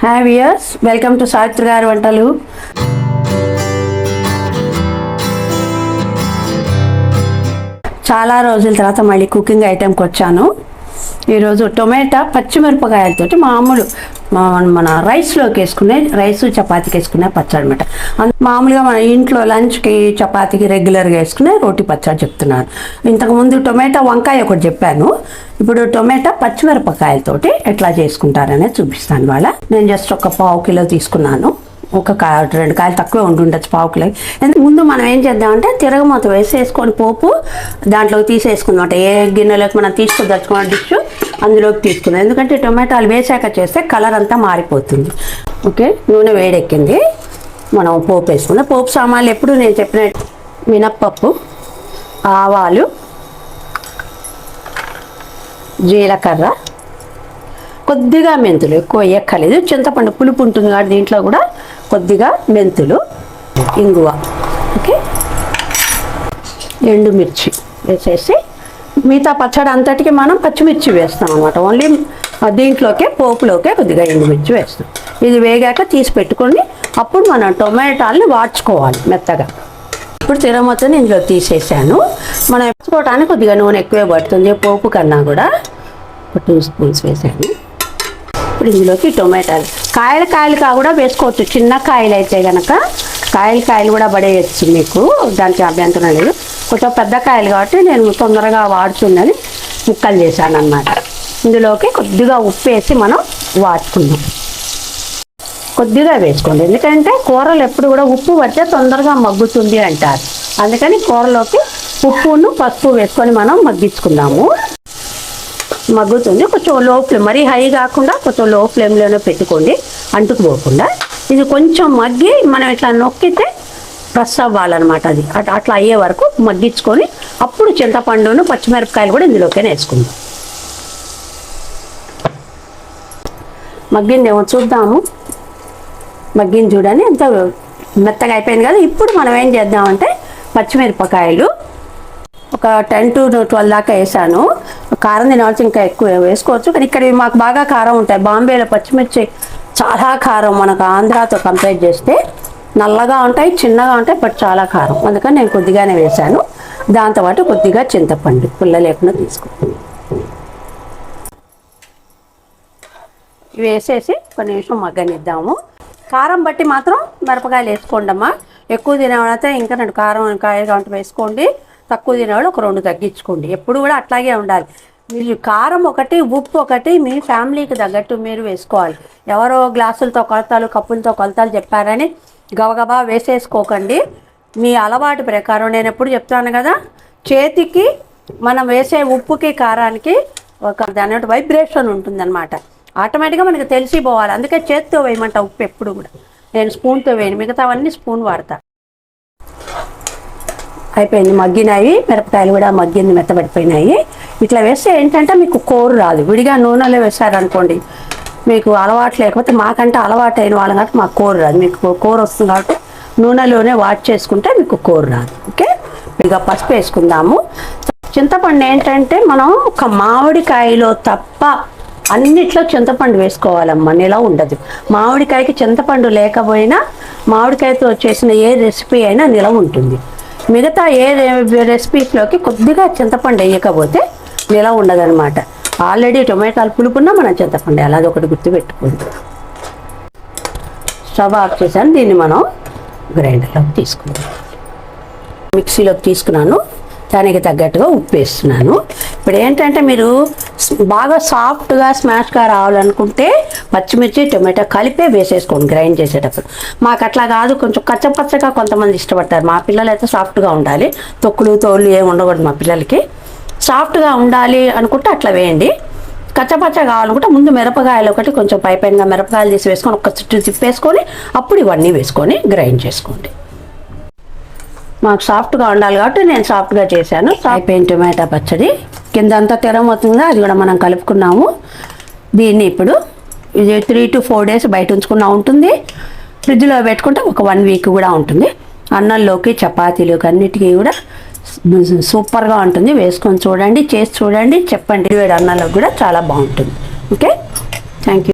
Hi viewers welcome to Savitri గారి వంటలు చాలా రోజుల తర్వాత మళ్ళీ కుకింగ్ ఐటెంకి వచ్చాను ఈరోజు టొమాటో పచ్చిమిరపకాయలతోటి మామూలు మన రైస్లోకి వేసుకునే రైస్ చపాతీకి వేసుకునే పచ్చడి అనమాట మామూలుగా మన ఇంట్లో లంచ్కి చపాతీకి రెగ్యులర్గా వేసుకునే రోటి పచ్చడి చెప్తున్నాను ఇంతకుముందు టొమాటో వంకాయ ఒకటి చెప్పాను. ఇప్పుడు టొమాటో పచ్చిమిరపకాయలతోటి ఎట్లా చేసుకుంటారనేది చూపిస్తాను వాళ్ళ. నేను జస్ట్ ఒక పావు కిలో తీసుకున్నాను. ఒక కాయ రెండు కాయలు తక్కువ ఉండి ఉండొచ్చు ఎందుకు ముందు మనం ఏం చేద్దామంటే తిరగమూత వేసేసుకొని పోపు దాంట్లోకి తీసేసుకుందాం. అంటే ఏ గిన్నెలోకి మనం తీసుకుదచ్చుకున్న డిష్ అందులోకి తీసుకుందాం. ఎందుకంటే టొమాటోలు వేసాక చేస్తే కలర్ అంతా మారిపోతుంది. ఓకే నూనె వేడెక్కింది. మనం పోపు వేసుకుందాం. పోపు సామాన్లు ఎప్పుడు నేను చెప్పిన మినప్పప్పు ఆవాలు జీలకర్ర కొద్దిగా మెంతులు ఎక్కువ ఎక్కలేదు చింతపండు పులుపు ఉంటుంది కాబట్టి దీంట్లో కూడా కొద్దిగా మెంతులు ఇంగువ ఓకే? ఎండుమిర్చి వేసేసి మిగతా పచ్చడి అంతటికి మనం పచ్చిమిర్చి వేస్తాం అనమాట ఓన్లీ దీంట్లోకే పోపులోకే కొద్దిగా ఎండుమిర్చి వేస్తాం. ఇది వేగాక తీసి పెట్టుకొని అప్పుడు మనం టొమాటాలని వాడ్చుకోవాలి మెత్తగా. ఇప్పుడు తిరమతని ఇందులో తీసేసాను. మనం వేసుకోవడానికి కొద్దిగా నూనె ఎక్కువే పడుతుంది పోపు కన్నా కూడా. ఒక టూ స్పూన్స్ వేసాను. ఇప్పుడు ఇందులోకి టొమాటాలు కాయలు కాయలు కా కూడా వేసుకోవచ్చు. చిన్న కాయలు అయితే కనుక కాయలు కాయలు కూడా పడేయచ్చు మీకు. దానికి అభ్యంతరం లేదు. కొంచెం పెద్ద కాయలు కాబట్టి నేను తొందరగా వాడుతున్నది ముక్కలు చేశాను అన్నమాట ఇందులోకి కొద్దిగా ఉప్పు వేసి మనం వాడుకుందాం. కొద్దిగా వేసుకోండి. ఎందుకంటే కూరలు ఎప్పుడు కూడా ఉప్పు పడితే తొందరగా మగ్గుతుంది అంటారు. అందుకని కూరలోకి ఉప్పును పసుపు వేసుకొని మనం మగ్గించుకుందాము. మగ్గుతుంది. కొంచెం లో ఫ్లేమ్ మరీ హై కాకుండా కొంచెం లో ఫ్లేమ్లోనే పెట్టుకోండి. అంటుకుపోకుండా. ఇది కొంచెం మగ్గి మనం ఇట్లా నొక్కితే ప్రెస్ అవ్వాలన్నమాట అది. అట్లా అయ్యే వరకు మగ్గించుకొని అప్పుడు చింతపండును పచ్చిమిరపకాయలు కూడా ఇందులోకే వేసుకుందాం. మగ్గిందేమో చూద్దాము. మగ్గింది చూడండి ఎంత మెత్తగా అయిపోయింది కదా. ఇప్పుడు మనం ఏం చేద్దామంటే పచ్చిమిరపకాయలు ఒక టెన్ టు ట్వెల్వ్ దాకా వేసాను. కారం తినవచ్చు ఇంకా ఎక్కువ వేసుకోవచ్చు. కానీ ఇక్కడ మాకు బాగా కారం ఉంటాయి. బాంబేలో పచ్చిమిర్చి చాలా కారం మనకు ఆంధ్రాతో కంపేర్ చేస్తే నల్లగా ఉంటాయి చిన్నగా ఉంటాయి బట్ చాలా కారం. అందుకని నేను కొద్దిగానే వేశాను. దాంతోపాటు కొద్దిగా చింతపండు పుల్ల లేకుండా తీసుకుంటాను వేసేసి కొన్ని నిమిషం మగ్గనిద్దాము. కారం బట్టి మాత్రం మిరపకాయలు వేసుకోండి అమ్మా ఎక్కువ తినేవాళ్ళైతే ఇంకా రెండు కారం కాయలు కావంటి వేసుకోండి. తక్కువ తినేవాళ్ళు ఒక రెండు తగ్గించుకోండి. ఎప్పుడు కూడా అట్లాగే ఉండాలి. మీరు కారం ఒకటి ఉప్పు ఒకటి మీ ఫ్యామిలీకి తగ్గట్టు మీరు వేసుకోవాలి. ఎవరో గ్లాసులతో కొలతలు కప్పులతో కొలతలు చెప్పారని గబగబా వేసేసుకోకండి. మీ అలవాటు ప్రకారం నేను ఎప్పుడు చెప్తాను కదా చేతికి మనం వేసే ఉప్పుకి కారానికి ఒక దాని వైబ్రేషన్ ఉంటుందన్నమాట. ఆటోమేటిక్గా మనకి తెలిసిపోవాలి. అందుకే చేతితో వేయమంట ఉప్పు ఎప్పుడు కూడా. నేను స్పూన్తో వేయను. మిగతావన్నీ స్పూన్ వాడతా. అయిపోయింది. మగ్గినాయి మిరపకాయలు కూడా మగ్గింది మెత్తబడిపోయినాయి. ఇట్లా వేస్తే ఏంటంటే మీకు కూర రాదు. విడిగా నూనెలో వేసారనుకోండి మీకు అలవాటు లేకపోతే మాకంటే అలవాటు అయిన వాళ్ళం కాబట్టి మాకు కూర రాదు. మీకు కూర వస్తుంది కాబట్టి నూనెలోనే వాట్ చేసుకుంటే మీకు కూర రాదు. ఓకే? ఇక పసుపు వేసుకుందాము. చింతపండు ఏంటంటే మనం ఒక మామిడికాయలో తప్ప అన్నిట్లో చింతపండు వేసుకోవాలమ్మా. నిల ఉండదు. మామిడికాయకి చింతపండు లేకపోయినా మామిడికాయతో చేసిన ఏ రెసిపీ అయినా నిలవ ఉంటుంది. మిగతా ఏ రెసిపీస్లోకి కొద్దిగా చింతపండు వేయకపోతే నిలవ ఉండదనమాట ఆల్రెడీ టొమాటోలు పులుపున్నా మనం చింతపండు అలాగే ఒకటి గుర్తుపెట్టుకుంటాం స్టవ్ ఆఫ్ చేశాను దీన్ని మనం గ్రైండర్లోకి తీసుకుందాం. మిక్సీలోకి తీసుకున్నాను. దానికి తగ్గట్టుగా ఉప్పు వేస్తున్నాను ఇప్పుడు ఏంటంటే మీరు బాగా సాఫ్ట్గా స్మాష్గా రావాలనుకుంటే పచ్చిమిర్చి టొమాటో కలిపే వేసేసుకోండి గ్రైండ్ చేసేటప్పుడు. మాకు అట్లా కాదు కొంచెం కచ్చపచ్చగా కొంతమంది ఇష్టపడతారు. మా పిల్లలు అయితే సాఫ్ట్గా ఉండాలి. తొక్కులు తోళ్ళు ఏమి ఉండకూడదు మా పిల్లలకి. సాఫ్ట్గా ఉండాలి అనుకుంటే అట్లా వేయండి. కచ్చపచ్చ కావాలనుకుంటే ముందు మిరపకాయలు ఒకటి కొంచెం పైపైన మిరపకాయలు తీసి వేసుకొని ఒక చుట్టూ తిప్పేసుకొని అప్పుడు ఇవన్నీ వేసుకొని గ్రైండ్ చేసుకోండి. మాకు సాఫ్ట్గా ఉండాలి కాబట్టి నేను సాఫ్ట్గా చేశాను. అయిపోయిన టొమాటో పచ్చడి. కింద అంతా తెరమవుతుందిగా అది కూడా మనం కలుపుకున్నాము. దీన్ని ఇప్పుడు ఇది త్రీ టు ఫోర్ డేస్ బయట ఉంచుకున్నా ఉంటుంది. ఫ్రిడ్జ్లో పెట్టుకుంటే ఒక వన్ వీక్ కూడా ఉంటుంది. అన్నంలోకి చపాతీలోకి అన్నిటికీ కూడా సూపర్గా ఉంటుంది. వేసుకొని చూడండి చేసి చూడండి చెప్పండి. వేడి అన్నంలోకి కూడా చాలా బాగుంటుంది. ఓకే? Thank you